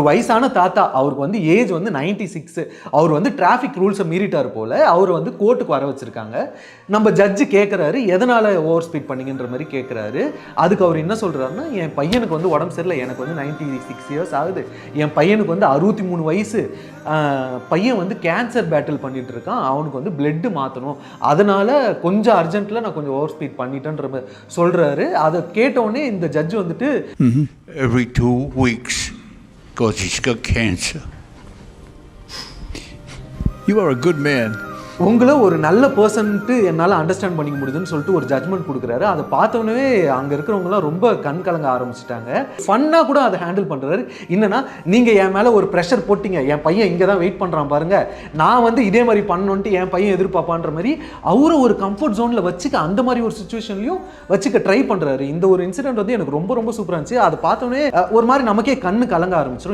ஒரு வயசான தாத்தா அவருக்கு வந்து ஏஜ் வந்து 96 சிக்ஸ் அவர் வந்து டிராஃபிக் ரூல்ஸை மீறிட்டார் போல அவர் வந்து கோர்ட்டுக்கு வர வச்சிருக்காங்க. நம்ம ஜட்ஜு கேட்குறாரு எதனால ஓவர் ஸ்பீட் பண்ணீங்கன்ற மாதிரி கேட்குறாரு அதுக்கு அவர் என்ன சொல்றாருன்னா என் பையனுக்கு வந்து உடம்பு சரியில்லை எனக்கு வந்து 96 சிக்ஸ் இயர்ஸ் ஆகுது. என் பையனுக்கு வந்து அறுபத்தி மூணு வயசு. பையன் வந்து கேன்சர் பேட்டில் பண்ணிட்டு இருக்கான். அவனுக்கு வந்து பிளட்டு மாற்றணும் அதனால கொஞ்சம் அர்ஜென்ட்டில் நான் கொஞ்சம் ஓவர் ஸ்பீட் பண்ணிட்டேன்ற மாதிரி சொல்றாரு. அதை கேட்டவுடனே இந்த ஜட்ஜ் வந்துட்டு every two weeks. Because he's got cancer. You are a good man. உங்களை ஒரு நல்ல பர்சன்ட்டு என்னால் அண்டர்ஸ்டாண்ட் பண்ணிக்க முடியுதுன்னு சொல்லிட்டு ஒரு ஜட்மெண்ட் கொடுக்குறாரு. அதை பார்த்தோன்னே அங்கே இருக்கிறவங்கலாம் ரொம்ப கண் கலங்க ஆரம்பிச்சிட்டாங்க. ஃபன்னாக கூட அதை ஹேண்டில் பண்ணுறாரு என்னன்னா நீங்கள் என் மேலே ஒரு ப்ரெஷர் போட்டிங்க. என் பையன் இங்கே தான் வெயிட் பண்ணுறான் பாருங்கள் நான் வந்து இதே மாதிரி பண்ணணுன்ட்டு என் பையன் எதிர்பார்ப்பான்ற மாதிரி அவரை ஒரு கம்ஃபர்ட் ஜோனில் வச்சுக்க அந்த மாதிரி ஒரு சுச்சுவேஷன்லையும் வச்சுக்க ட்ரை பண்ணுறாரு இந்த ஒரு இன்சிடென்ட் வந்து எனக்கு ரொம்ப ரொம்ப சூப்பராக இருந்துச்சு. அதை பார்த்தோன்னே ஒரு மாதிரி நமக்கே கண்ணு கலங்க ஆரம்பிச்சிடும்